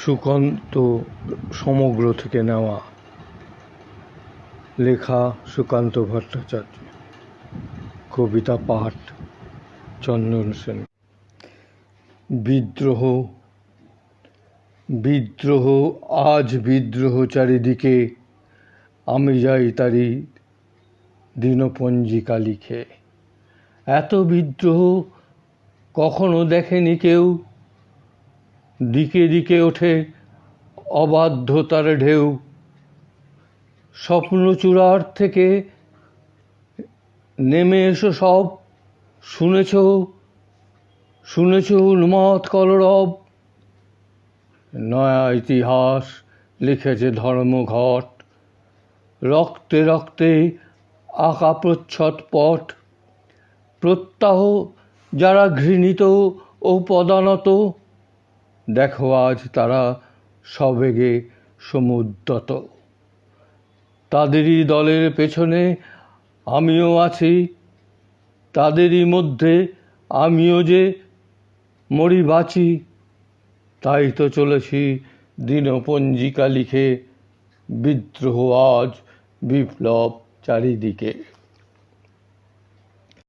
সুকান্ত সমগ্র থেকে নেওয়া লেখা সুকান্ত ভট্টাচার্য, কবিতা পাঠ, চন্দন সেন। বিদ্রোহ বিদ্রোহ, আজ বিদ্রোহ চারিদিকে, আমি যাই তারি দিনপঞ্জিকা লিখে। এত বিদ্রোহ কখনো দেখেনি কেউ? দিকে দিকে ওঠে অবাধ্যতার ঢেউ। স্বপ্নচূড়ার থেকে নেমে এসো সব। শুনেছ শুনেছ উন্মাদ কলরব। নয়া ইতিহাস লিখেছে ধর্মঘট। রক্তে রক্তে আঁকা প্রচ্ছদ পট। প্রত্যাহ যারা ঘৃণিত ও পদানত দেখো আজ তারা সবেগে সমুদ্যত তাদেরই দলের পেছনে আমিও আছি, তাদেরই মধ্যে আমিও যে মরি বাঁচি, তাই তো চলেছি দিনপঞ্জিকা লিখে। বিদ্রোহ আজ বিপ্লব চারিদিকে।